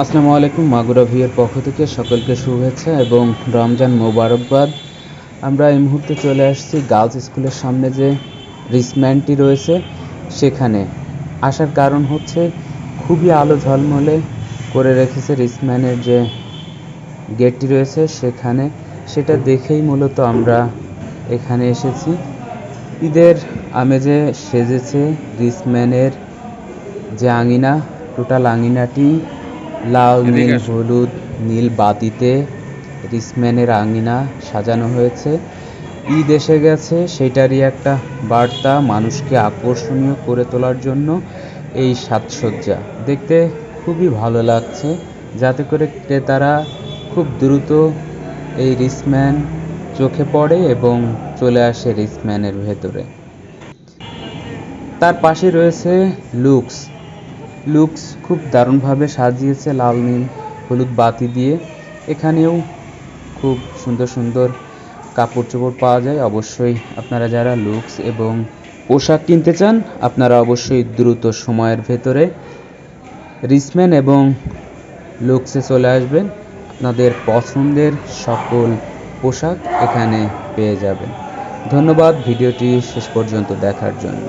আসসালামু আলাইকুম, মাগুরা ভিয়ের পক্ষ থেকে সকলকে শুভেচ্ছা এবং রমজান মোবারকবাদ। আমরা এই মুহূর্তে চলে আসছি গার্লস স্কুলের সামনে যে রিসম্যানটি রয়েছে সেখানে। আসার কারণ হচ্ছে খুবই আলো ঝলমলে করে রেখেছে রিসম্যানের যে গেটটি রয়েছে সেখানে। সেটা দেখেই মূলত আমরা এখানে এসেছি। ঈদের আমেজে সেজেছে রিসম্যানের যে আঙিনা, টোটাল আঙিনাটি লাল নীল হলুদ নীল বাতিতে রিসম্যানের আঙিনা সাজানো হয়েছে। ঈদ এসে গেছে সেটারই একটা বার্তা মানুষকে আকর্ষণীয় করে তোলার জন্য এই সাজসজ্জা। দেখতে খুবই ভালো লাগছে যাতে করে ক্রেতারা খুব দ্রুত এই রিসম্যান চোখে পড়ে এবং চলে আসে রিসম্যানের ভেতরে। তার পাশে রয়েছে লুকস। লুকস খুব দারুণভাবে সাজিয়েছে লাল, নীল, হলুদ বাতি দিয়ে। এখানেও খুব সুন্দর সুন্দর কাপড় চোপড় পাওয়া যায়। অবশ্যই আপনারা যারা লুকস এবং পোশাক কিনতে চান, আপনারা অবশ্যই দ্রুত সময়ের ভেতরে রিসম্যান এবং লুকসে চলে আসবেন। আপনাদের পছন্দের সকল পোশাক এখানে পেয়ে যাবেন। ধন্যবাদ, ভিডিওটি শেষ পর্যন্ত দেখার জন্য।